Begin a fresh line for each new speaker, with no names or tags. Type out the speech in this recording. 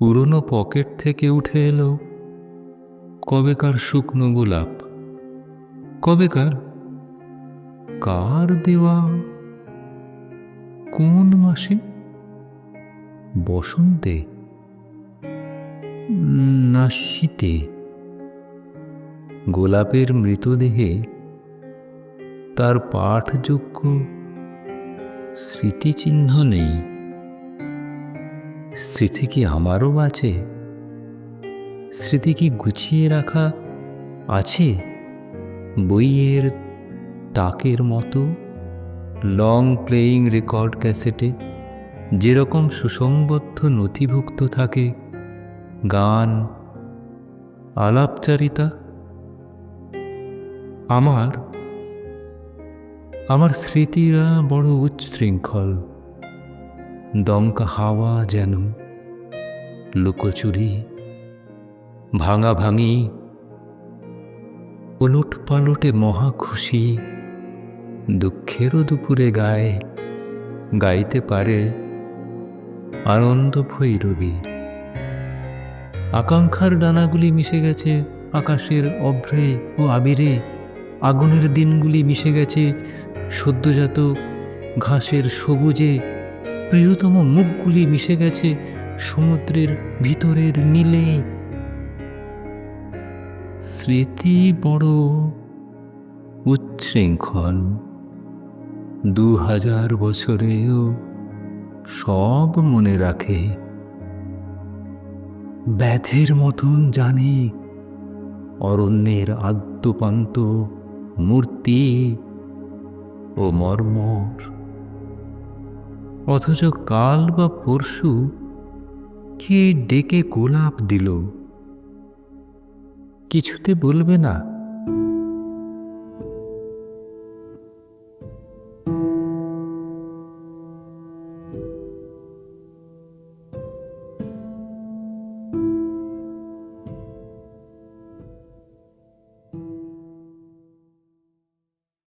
পুরনো পকেট থেকে উঠে এলো কবেকার শুকনো গোলাপ, কবেকার কার দেওয়া কোন মাসে, বসন্তে না শীতে গোলাপের মৃতদেহে তার পাঠযোগ্য স্মৃতিচিহ্ন নেই। স্মৃতি কি আমারও আছে? স্মৃতি কি গুছিয়ে রাখা আছে? বইয়ের তাকের মতো? লং প্লেয়িং রেকর্ড ক্যাসেটে যেরকম সুসংবদ্ধ নথিভুক্ত থাকে গান, আলাপচারিতা? আমার আমার স্মৃতিরা বড় উচ্ছৃঙ্খল। দমকা হাওয়া যেন লুকোচুরি ভাঙা ভাঙি উলট পালটে মহা খুশি দুঃখেরও দুপুরে গায়ে গাইতে পারে আনন্দ ভৈরবী আকাঙ্ক্ষার ডানাগুলি মিশে গেছে আকাশের অভ্রে ও আবিরে, আগুনের দিনগুলি মিশে গেছে সদ্যজাত ঘাসের সবুজে প্রিয়তম মুখগুলি মিশে গেছে সমুদ্রের ভিতরের নীলে। স্মৃতি বড় উচ্ছৃঙ্খল দু হাজার বছরেও সব মনে রাখে। ব্যাথের মতন জানে অরণ্যের আদ্যপান্ত মূর্তি ও মর্মর। অথচ কাল বা পরশু কে ডেকে গোলাপ দিল? কিছুতে বলবে না।